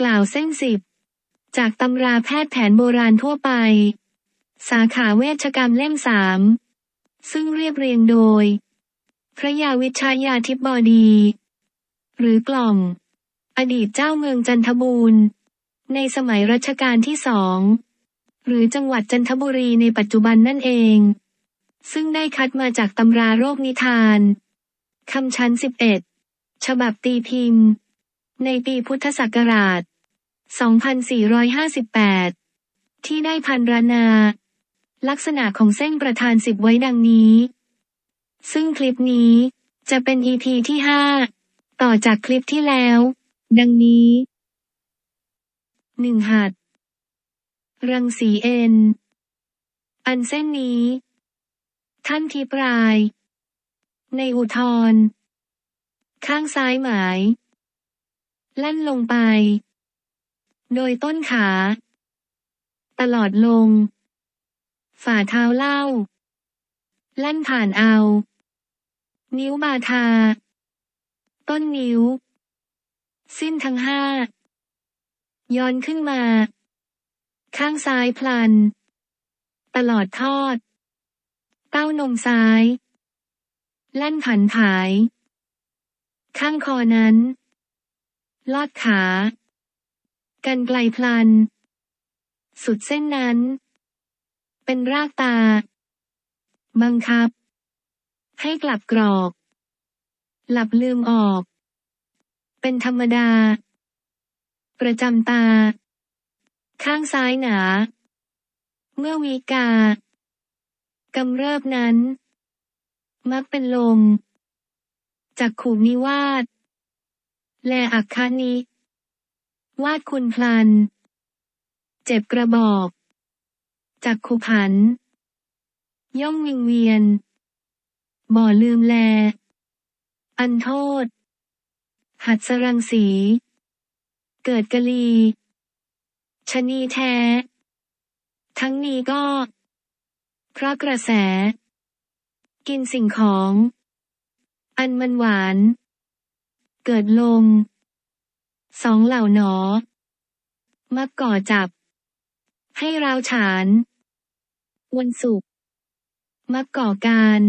กล่าวเส้นสิบ จากตำราแพทย์แผนโบราณทั่วไป สาขาเวชกรรมเล่มสาม ซึ่งเรียบเรียงโดย พระยาวิชายาธิบอดี หรือกล่องอดีตเจ้าเมืองจันทบูรณ์ ในสมัยรัชกาลที่สอง หรือจังหวัดจันทบุรีในปัจจุบันนั่นเอง ซึ่งได้คัดมาจากตำราโรคนิทานคำชั้น11ฉบับตีพิมพ์ ในปีพุทธศักราช 2458 ที่ได้พันรนา ลักษณะของเส้นประธานสิบไว้ดังนี้ ซึ่งคลิปนี้จะเป็น EP ที่ 5 ต่อจากคลิปที่แล้ว ดังนี้หนึ่งหัด รังสีเอ็น อันเส้นนี้ ท่านทีปราย ในอุทธรข้างซ้ายหมาย ลั่นลงไป โดยต้นขา ตลอดลง ฝ่าเท้าเล่า ลั่นผ่านเอา นิ้วบาทา ต้นนิ้ว สิ้นทั้งห้า ย้อนขึ้นมา ข้างซ้ายพลัน ตลอดทอด เต้านมซ้าย ลั่นผันผาย ข้างคอนั้น ลอดขา กันไกลพลัน สุดเส้นนั้น เป็นรากตา บังคับ ให้กลับกรอก หลับลืมออก เป็นธรรมดา ประจำตา ข้างซ้ายหนา เมื่อวีกากำเริบนั้น มักเป็นลมจากขูนิวาสและอักคานิ วาดคุณพลัน เจ็บกระบอกจากขุผัน ย่อมวิงเวียน บ่อลืมแล อันโทษ หัดสรังสี เกิดกะลีชะนีแท้ ทั้งนี้ก็ เพราะกระแส กินสิ่งของ อันมันหวาน เกิดลม สองเหล่าหนอมักก่อจับ ให้ราวฉาน วันศุกร์มักก่อการ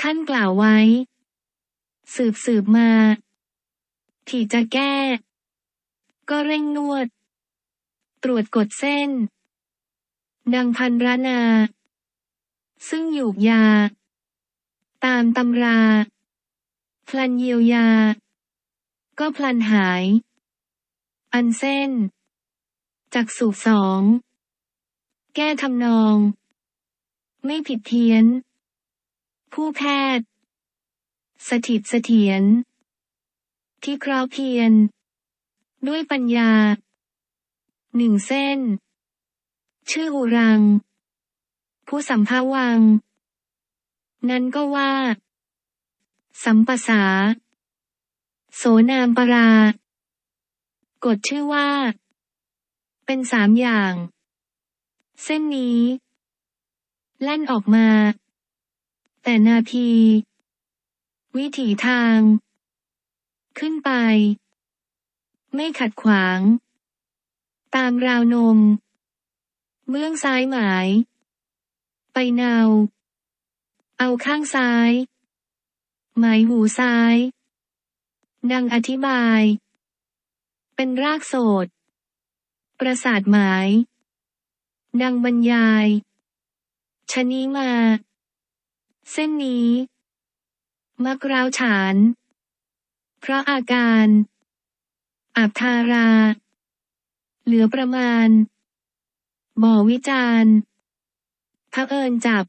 ท่านกล่าวไว้ สืบสืบมา ที่จะแก้ ก็เร่งนวด ตรวจกดเส้น ดังพันรนา ซึ่งหยูกยา ตามตำรา พลันเยียวยา ก็พลันหาย อันเส้น จากสูบสอง แก้ทำนอง ไม่ผิดเพี้ยน ผู้แพทย์ สถิตเสถียร ที่เคราะห์เพียรด้วยปัญญา หนึ่งเส้น ชื่ออุรัง ผู้สัมภาวัง นั้นก็ว่า สัมปสา โสนามปรากฎชื่อว่า เป็นสามอย่าง เส้นนี้ แล่นออกมา แต่นาพี วิถีทาง ขึ้นไป ไม่ขัดขวาง ตามราวนม เบื้องซ้ายหมาย ไปเนา เอาข้างซ้าย หมายหูซ้าย ดังอธิบาย เป็นรากโสด ประสาทหมาย ดังบรรยาย ชนี้มา เส้นนี้ มักร้าวฉาน เพราะอาการ อาบทารา เหลือประมาณบ่อวิจารณ์พระเอิญจับ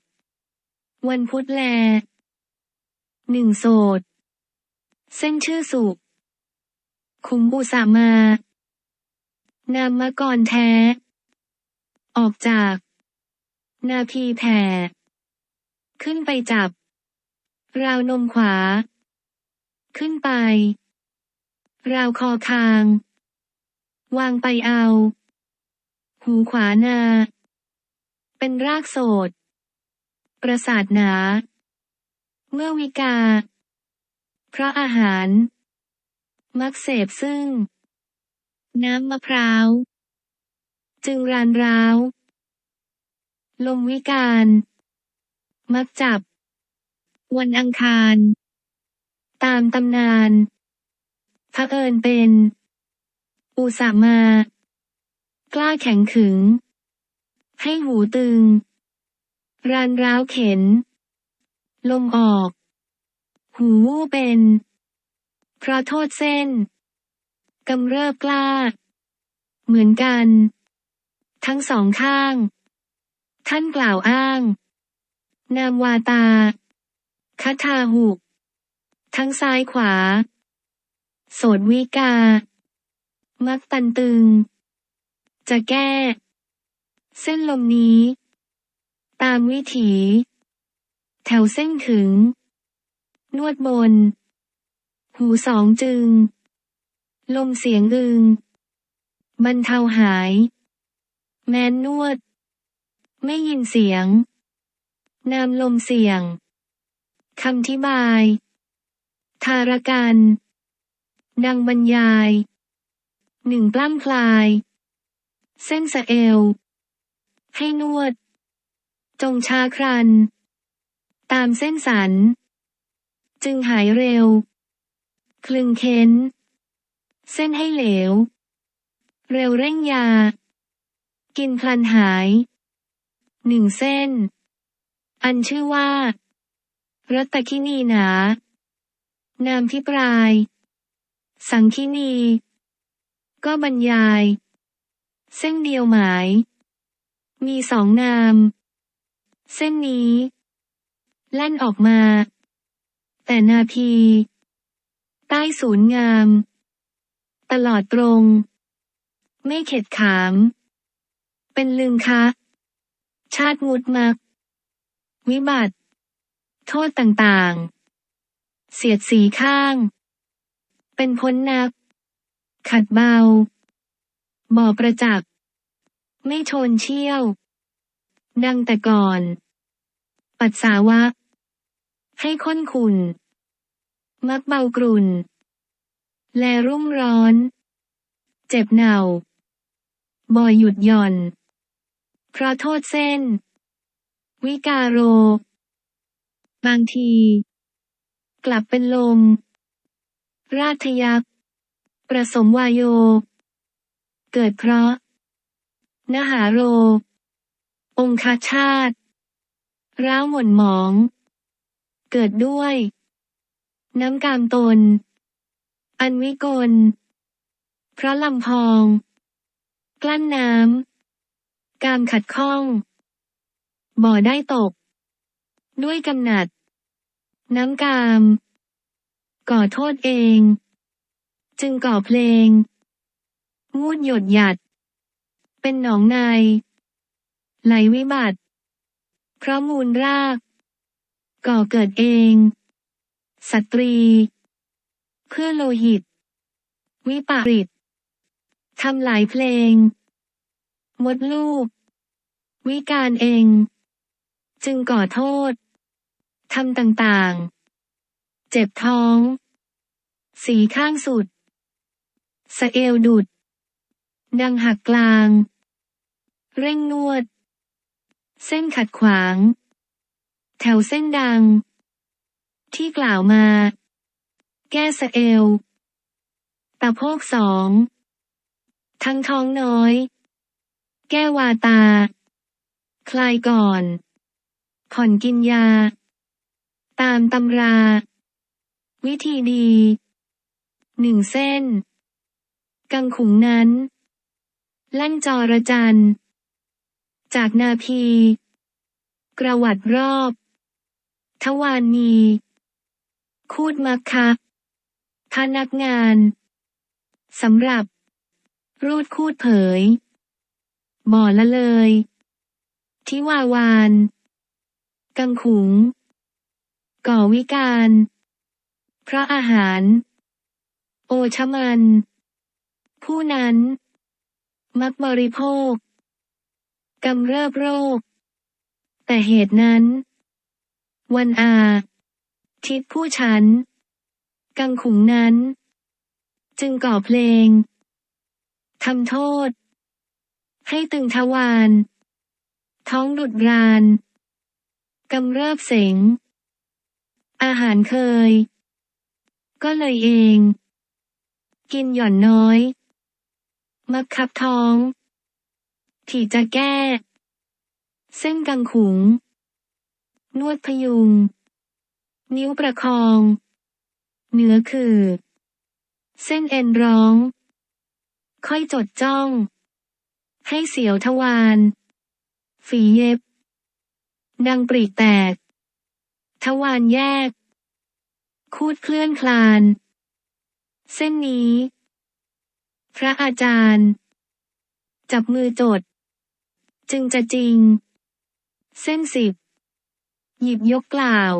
วันพุธแล หนึ่งโสด เส้นชื่อสุคุมบุสามานามมกรแท้ ออกจาก นาพีแผ่ ขึ้นไปจับ ราวนมขวา ขึ้นไป ราวคอคาง วางไปเอา หูขวานา เป็นรากโสด ประสาทหนา เมื่อวิกา เพราะอาหาร มักเสพซึ่ง น้ำมะพร้าว จึงรานร้าว ลมวิการ มักจับ วันอังคาร ตามตำนานพระเอิญเป็น อุสามา กล้าแข็งขึง ให้หูตึง รานร้าวเข็น ลมออก หูวู้เป็นเพราะโทษเส้นกำเริบกล้า เหมือนกัน ทั้งสองข้าง ท่านกล่าวอ้าง นามวาตาคทาหุก ทั้งซ้ายขวา โสดวิกา มักตันตึง จะแก้ เส้นลมนี้ ตามวิถี แถวเส้นขึง นวดบน หูสองจึง ลมเสียงอึงบรรเทาหาย แม้นนวด ไม่ยินเสียง นามลมเสียงคำทิบาย ทารกันดังบรรยาย หนึ่งปล้ำคลาย เส้นสะเอว ให้นวด จงชาครัน ตามเส้นสัน จึงหายเร็ว คลึงเค้น เส้นให้เหลว เร็วเร่งยา กินพลันหาย หนึ่งเส้น อันชื่อว่า รัตตคินีหนา นามที่ปลาย สังคินี ก็บรรยาย เส้นเดียวหมาย มีสองนาม เส้นนี้ แล่นออกมา แต่นาพีใต้ศูนย์งาม ตลอดตรง ไม่เข็ดขาม เป็นลึงคะ ชาติงุดมัก วิบัติ โทษต่างๆ เสียดสีข้าง เป็นพ้นนัก ขัดเบา บ่อประจักษ์ไม่ชนเชี่ยว ดังแต่ก่อน ปัสสาวะ ให้ค้นขุนมักเบากรุนแลรุ่มร้อน เจ็บเหนาบ่อยหยุดหย่อน เพราะโทษเส้น วิกาโร บางที กลับเป็นลม ราชยักษ์ประสมวายโย เกิดเพราะ นหาโร องคาชาติ ร้าวหม่นหมอง เกิดด้วย น้ำกามตน อันวิกล เพราะลำพอง กลั้นน้ำ กามขัดข้อง บ่อได้ตก ด้วยกำหนัด น้ำกาม ก่อโทษเอง จึงก่อเพลงงูดหยดหยัด เป็นหนองในไหลวิบัติ เพราะมูลราก ก่อเกิดเอง สตรี เพื่อโลหิต วิปริตทำหลายเพลง มดลูก วิการเอง จึงก่อโทษทำต่างๆ เจ็บท้อง สีข้างสุด สะเอวดุด ดังหักกลาง เร่งนวด เส้นขัดขวาง แถวเส้นดัง ที่กล่าวมา แก้สะเอวตะโพกสอง ทั้งท้องน้อย แก้วาตา คลายก่อนผ่อนกินยา ตามตำรา วิธีดีหนึ่งเส้น กังขุงนั้น ลั่นจอระจัน จากนาพี กระวัดรอบ ทวานี คูดมักคะพนักงานสำหรับ รูดคูดเผยบ่อละเลย ทิวาวาน กังขุง ก่อวิการ เพราะอาหาร โอชะมัน ผู้นั้น มักบริโภคกำเริบโรค แต่เหตุนั้น วันอาทิศผู้ฉัน กังขุงนั้น จึงก่อเพลงทำโทษ ให้ตึงทวารท้องดุดรานกำเริบเสงอาหารเคย ก็เลยเอง กินหย่อนน้อย มักคับท้องที่จะแก้ เส้นกังขุง นวดพยุง นิ้วประคอง เหนือคือ เส้นเอ็นร้อง ค่อยจดจ้อง ให้เสียวทวารฝีเย็บ ดังปรีแตก ทวารแยก คูดเคลื่อนคลาน เส้นนี้ พระอาจารย์ จับมือจด จึงจะจริง เส้นสิบ หยิบยกกล่าว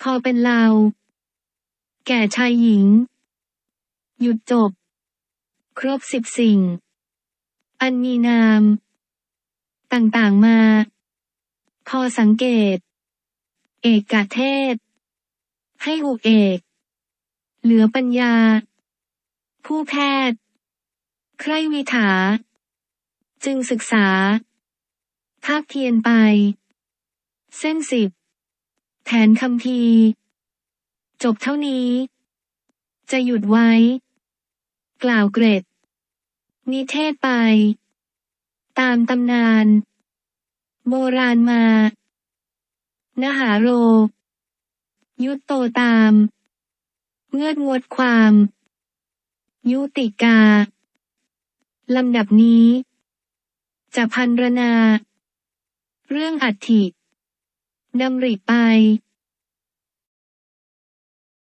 พอเป็นเรา แก่ชายหญิง หยุดจบ ครบสิบสิ่ง อันมีนาม ต่างๆมา พอสังเกต เอกกะเทศ ให้อุเอก เหลือปัญญา ผู้แพทย์ ใครวิถา จึงศึกษาภาคเพียนไป เส้นสิบแทนคำพีจบเท่านี้ จะหยุดไว้ กล่าวเกรด นิเทศไป ตามตำนาน โบราณมา นหาโร ยุตโตตาม เงือดงวดความ ยุติกา ลำดับนี้ จะพันรนา เรื่องอัฐิ ดำริไป